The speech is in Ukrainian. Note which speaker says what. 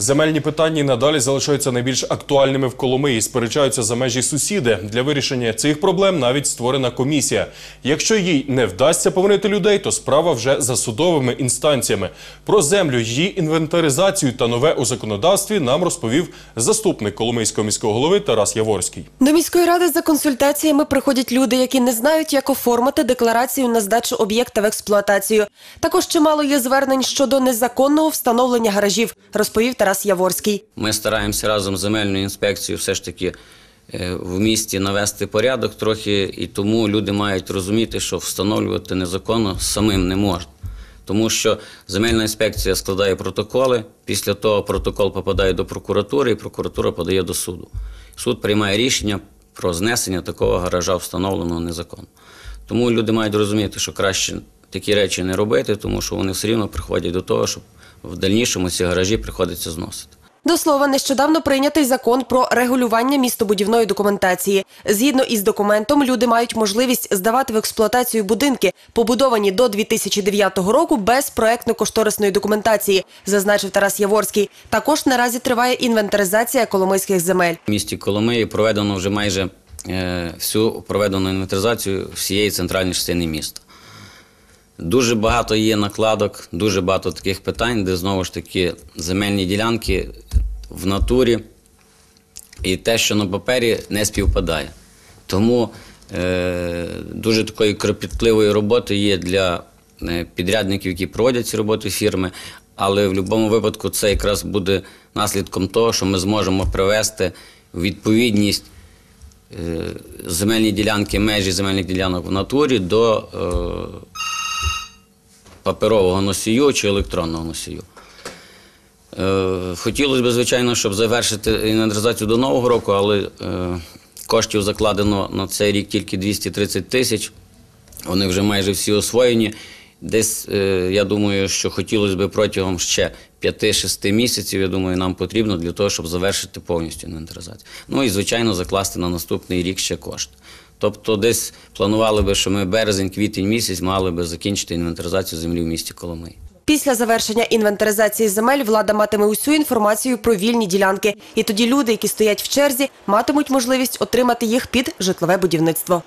Speaker 1: Земельні питання надалі залишаються найбільш актуальними в Коломиї. Сперечаються за межі сусіди. Для вирішення цих проблем навіть створена комісія. Якщо їй не вдасться повернути людей, то справа вже за судовими інстанціями. Про землю, її інвентаризацію та нове у законодавстві нам розповів заступник Коломийського міського голови Тарас Яворський.
Speaker 2: До міської ради за консультаціями приходять люди, які не знають, як оформити декларацію на здачу об'єкта в експлуатацію. Також чимало є звернень щодо незаконного встановлення гаражів, розповів Тарас Яворський.
Speaker 3: Ми стараємося разом з земельною інспекцією все ж таки е, в місті навести порядок трохи, і тому люди мають розуміти, що встановлювати незаконно самим не можна. Тому що земельна інспекція складає протоколи, після того протокол попадає до прокуратури, і прокуратура подає до суду. Суд приймає рішення про знесення такого гаража, встановленого незаконно. Тому люди мають розуміти, що краще такі речі не робити, тому що вони все рівно приходять до того, що в дальнішому ці гаражі приходиться зносити.
Speaker 2: До слова, нещодавно прийнятий закон про регулювання містобудівної документації. Згідно із документом, люди мають можливість здавати в експлуатацію будинки, побудовані до 2009 року без проектно-кошторисної документації, зазначив Тарас Яворський. Також наразі триває інвентаризація коломийських земель.
Speaker 3: В місті Коломиї проведено вже майже е, всю проведену інвентаризацію всієї центральної частини міста. Дуже багато є накладок, дуже багато таких питань, де знову ж таки земельні ділянки в натурі і те, що на папері не співпадає. Тому е, дуже такої кропітливої роботи є для е, підрядників, які проводять ці роботи фірми. Але в будь-якому випадку це якраз буде наслідком того, що ми зможемо привести відповідність е, земельні ділянки, межі земельних ділянок в натурі до е, паперового носію чи електронного носію. Е, Хотілося б, звичайно, щоб завершити інвентаризацію до Нового року, але е, коштів закладено на цей рік тільки 230 тисяч. Вони вже майже всі освоєні. Десь, е, я думаю, що хотілося б протягом ще 5-6 місяців, я думаю, нам потрібно для того, щоб завершити повністю інвентаризацію. Ну і, звичайно, закласти на наступний рік ще кошти. Тобто десь планували би, що ми березень-квітень місяць мали би закінчити інвентаризацію землі в місті Коломиї.
Speaker 2: Після завершення інвентаризації земель влада матиме усю інформацію про вільні ділянки. І тоді люди, які стоять в черзі, матимуть можливість отримати їх під житлове будівництво.